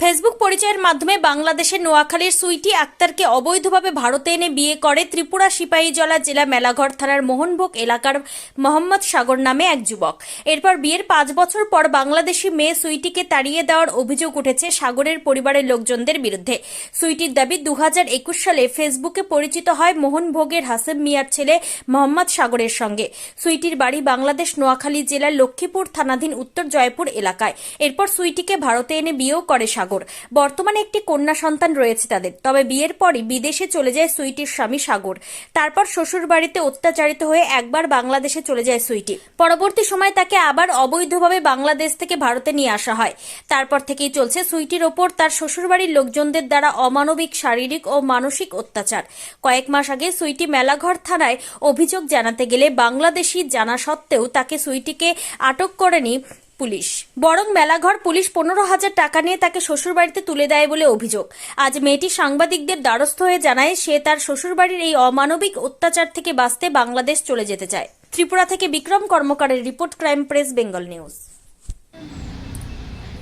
Facebook পরিচয়ের মাধ্যমে বাংলাদেশের নোয়াখালীর সুইটি আক্তারকে অবৈধভাবে ভারতে এনে বিয়ে করে ত্রিপুরা সিপাহীজলা জেলা মেলাঘর থানার মোহনভোগ এলাকার মোহাম্মদ সাগর নামে এক যুবক। এরপর বিয়ের পাঁচ বছর পর বাংলাদেশি মেয়ে সুইটিকে তাড়িয়ে দেওয়ার অভিযোগ উঠেছে সাগরের পরিবারের লোকজনদের বিরুদ্ধে। সুইটির দাবি দু হাজার একুশ সালে ফেসবুকে পরিচিত হয় মোহনভোগের হাসেম মিয়ার ছেলে মোহাম্মদ সাগরের সঙ্গে। সুইটির বাড়ি বাংলাদেশ নোয়াখালী জেলার লক্ষ্মীপুর থানাধীন উত্তর জয়পুর এলাকায়। এরপর সুইটিকে ভারতে এনে বিয়েও করে সাগর। বর্তমানে একটি কন্যা সন্তান রয়েছে তাদের। তবে বিয়ের পরই বিদেশে চলে যায় সুইটির স্বামী সাগর। তারপর শ্বশুর বাড়িতে অত্যাচারিত হয়ে একবার বাংলাদেশে চলে যায় সুইটি। পরবর্তী সময় তাকে আবার অবৈধভাবে বাংলাদেশ থেকে ভারতে নিয়ে আসা হয়। তারপর থেকেই চলছে সুইটির ওপর তার শ্বশুরবাড়ির লোকজনদের দ্বারা অমানবিক, শারীরিক ও মানসিক অত্যাচার। কয়েক মাস আগে সুইটি মেলাঘর থানায় অভিযোগ জানাতে গেলে বাংলাদেশি জানা সত্ত্বেও তাকে সুইটিকে আটক করেনি পুলিশ। বরং মেলাঘর পুলিশ পনেরো হাজার টাকা নিয়ে তাকে শ্বশুরবাড়িতে তুলে দেয় বলে অভিযোগ। আজ মেয়েটি সাংবাদিকদের দ্বারস্থ হয়ে জানায় সে তার শ্বশুরবাড়ির এই অমানবিক অত্যাচার থেকে বাঁচতে বাংলাদেশ চলে যেতে চায়। ত্রিপুরা থেকে Bikram কর্মকারের report crime press Bengal news.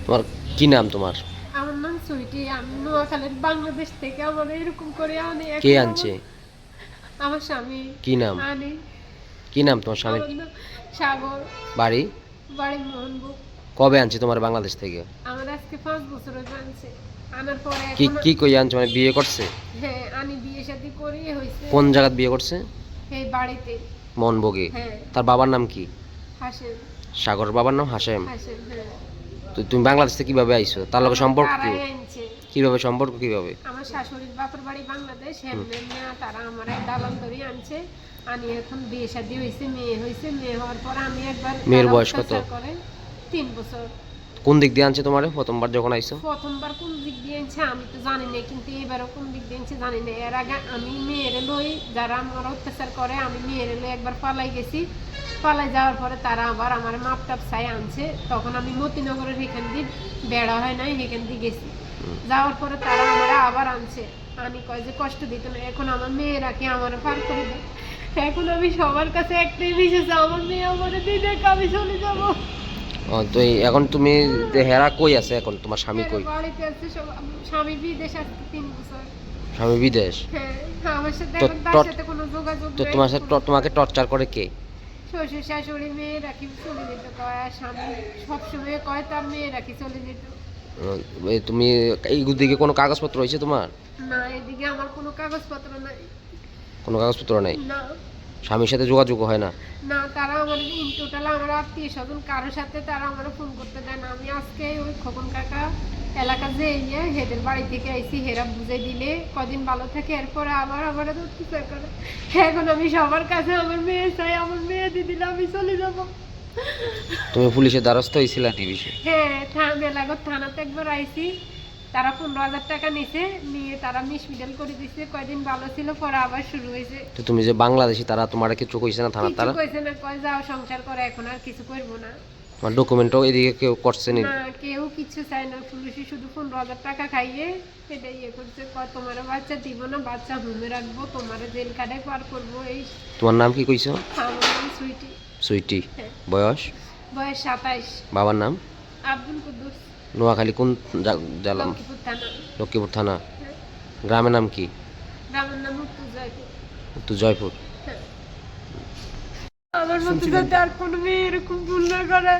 তোমার কি নাম তোমার? আমার নাম সুইটি আমি নোয়াখালীর বাংলাদেশ থেকে আমার এরকম করে আনি কে আনছে? আমার স্বামী। কি নাম? আনি। কি নাম তোমার স্বামী সাগর। বাড়ি? বাড়ি কবে আনছি তোমার বাংলাদেশ থেকে? আমার আজকে বছর হয়ে আনছে আনার পরে কি কি কই আনছো? মানে বিয়ে করছে? হ্যাঁ আমি বিয়ে শাদি করি হইছে কোন জায়গায় বিয়ে করছে? এই বাড়িতে। হ্যাঁ। তার বাবার নাম কি? হাসেম সাগর বাবার নাম হাসেম হাসেম হ্যাঁ। তো তুমি বাংলাদেশ থেকে কীভাবে আইছো? তার লগে সম্পর্ক কি? কীভাবে সম্পর্ক কীভাবে? আমার শাশুড়ির বাপের বাড়ি বাংলাদেশ হেমনে না তারা আমার এক দালাল ধরে আনছে। আমি এখন বিয়ে শাদি হয়েছে মেয়ে হয়েছে মেয়ে হওয়ার পর আমি একবার মেয়ের বয়স কত? তিন বছর। কোন দিক দিয়ে আনছে তোমার? প্রথমবার যখন আইছো? প্রথমবার কোন দিক দিয়ে আনছে আমি তো জানি না কিন্তু এবারও কোন দিক দিয়ে আনছে জানি না এর আগে আমি মেয়ের লই যারা আমার অত্যাচার করে আমি মেয়ের লই একবার পালাই গেছি। পালাই যাওয়ার পরে তারা আবার আমার মাপ টাপ চাই আনছে। তখন আমি মতিনগরের এখান দিয়ে বেড়া হয় নাই এখান দিয়ে গেছি। যাওয়ার পরে তারা আমার আবার আনছে। আমি কয় যে কষ্ট দিত না এখন আমার মেয়েরা কি আমার পার করে দেয়? এখন আমি সবার কাছে একটাই বিশেষ আমার মেয়ে আমার আমি চলে যাব? তো এখন তুমি হেরা কই আছে এখন? তোমার স্বামী কই? বাড়িতে আছে স্বামী বিদেশ আসতে তিন বছর। স্বামী বিদেশ? হ্যাঁ আমার সাথে এখন তার সাথে কোনো যোগাযোগ তো তোমার সাথে তোমাকে টর্চার করে কে? শ্বশুর শাশুড়ি মেয়েরা কি চলে যেত? কয় আর স্বামী সবসময় কয় তার মেয়েরা কি চলে যেত? তুমি এই দিকে কোনো কাগজপত্র হয়েছে তোমার? না এদিকে আমার কোনো কাগজপত্র নাই। কোনো কাগজপত্র নেই? না। স্বামীর সাথে যোগাযোগ হয় না? না তারা আমার ইন টোটাল আমার আত্মীয় স্বজন কারোর সাথে তারা আমার ফোন করতে দেয় না। আমি আজকে ওই খোকন কাকা এলাকা যে ইয়ে হেদের বাড়ি থেকে আইসি হেরা বুঝে দিলে কদিন ভালো থাকে এরপরে আবার আমার অত্যাচার করে। এখন আমি সবার কাছে আমার মেয়ে চাই আমার মেয়ে দিয়ে দিলে আমি চলে যাব। তুমি পুলিশের দ্বারস্থ হয়েছিলা টিভি হ্যাঁ থা- মেলাঘর থানাতে একবার আইসি তারা পনেরো হাজার টাকা নিছে নিয়ে তারা মিস মিডল করে দিছে কয়দিন ভালো ছিল পরে আবার শুরু হয়েছে। তো তুমি যে বাংলাদেশি তারা তোমার কিছু কইছে না কিছু তারা? কইছে না কয় যাও সংসার করে এখন আর কিছু করব না। তোমার ডকুমেন্টও এদিকে কেউ করছে না? কেউ কিছু চায় না পুলিশে শুধু পনেরো হাজার টাকা খাইয়ে সেটা ইয়ে করছে কয় তোমার বাচ্চা দিব না বাচ্চা হুমে রাখব তোমার জেল পার করব এই তোমার নাম কি কইছো? আমার নাম সুইটি। সুইটি। হ্যাঁ। বয়স? বয়স সাতাইশ। বাবার নাম? আব্দুল কুদ্দুস। নোয়াখালী কোন জালাম জেলা? লক্ষ্মীপুর থানা। হ্যাঁ। গ্রামের নাম কি? গ্রামের নাম উত্তর জয়পুর। উত্তর জয়পুর। হ্যাঁ। আমার মতো যাতে আর কোনো মেয়ে এরকম ভুল না করে।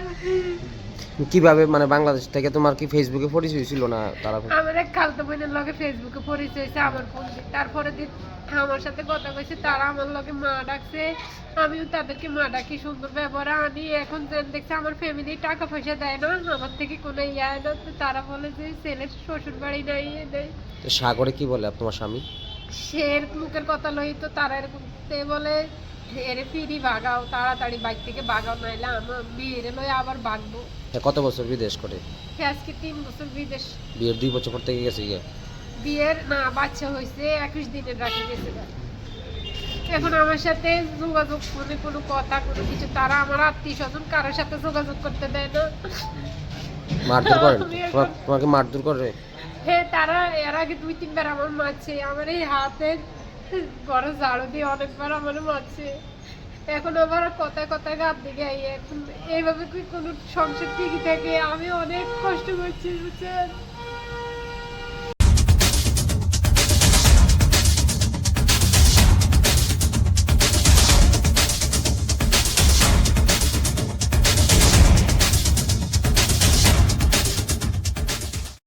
কীভাবে মানে বাংলাদেশ থেকে তোমার কি ফেসবুকে পরিচয় ছিল না তারা? আমার এক খালতো বোনের লগে ফেসবুকে পরিচয় হয়েছে আমার ফোন দিয়ে তারপরে দিন আমার সাথে কথা কইছে তারা আমার লগে মা ডাকছে আমিও তাদেরকে মা ডাকি সুন্দর ব্যবহার আনি এখন যেন দেখছে আমার ফ্যামিলি টাকা পয়সা দেয় না আমার থেকে কোনো ইয়ে না তো তারা বলে যে ছেলের শ্বশুর বাড়ি নাই নেই। তো সাগরে কি বলে তোমার স্বামী? সে মুখের কথা লই তো তারা এরকম তে বলে এরে ফিরি বাগাও তাড়াতাড়ি বাইক থেকে বাগাও নাইলে আমার মেয়েরে লই আবার বাগবো হ্যাঁ, কত বছর বিদেশ করে? আজকে তিন বছর বিদেশ। বিয়ের দুই বছর পর থেকে গেছে গিয়ে? বিয়ের না বাচ্চা হয়েছে একুশ দিনের রাখি গেছে এখন আমার সাথে যোগাযোগ মানে কোনো কথা কোনো কিছু তারা আমার আত্মীয় স্বজন কারোর সাথে যোগাযোগ করতে দেয় না। মারধর তোমার তোমাকে মারধর করে? হ্যাঁ তারা এর আগে দুই তিনবার আমার মারছে আমার এই হাতে বড় ঝাড়ু দিয়ে অনেকবার আমার মারছে এখন আবার কথায় কথায় গা দিকে এখন এইভাবে কোনো সংসার টিকে থাকে? আমি অনেক কষ্ট করছি, বুঝছেন?